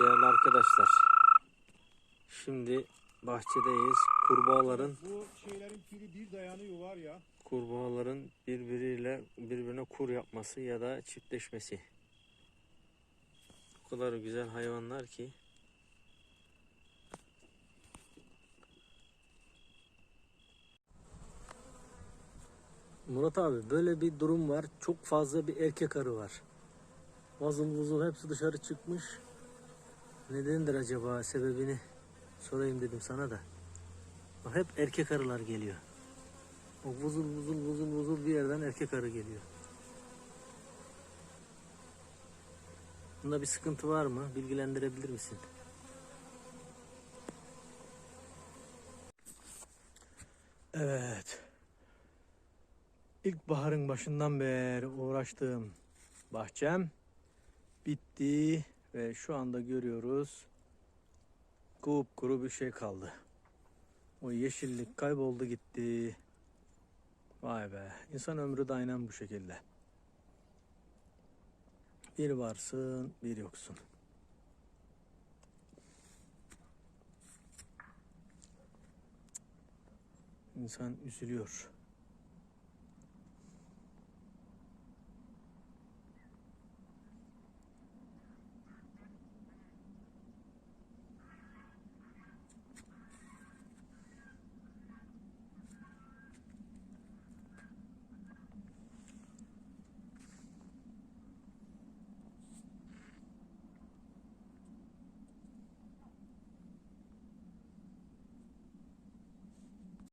Değerli arkadaşlar. Şimdi bahçedeyiz. Kurbağaların Bu şeylerin pili bir dayanıyor var ya. kurbağaların birbiriyle birbirine kur yapması ya da çiftleşmesi. O kadar güzel hayvanlar ki. Murat abi böyle bir durum var. Çok fazla bir erkek arı var. Vazıl vuzul hepsi dışarı çıkmış. Nedendir acaba sebebini sorayım dedim sana da. Bak hep erkek arılar geliyor. O vuzul vuzul vuzul vuzul bir yerden erkek arı geliyor. Bunda bir sıkıntı var mı? Bilgilendirebilir misin? Evet. İlkbaharın başından beri uğraştığım bahçem bitti ve şu anda görüyoruz kupkuru bir şey kaldı. O yeşillik kayboldu gitti. Vay be. İnsan ömrü de aynen bu şekilde. Bir varsın, bir yoksun. İnsan üzülüyor.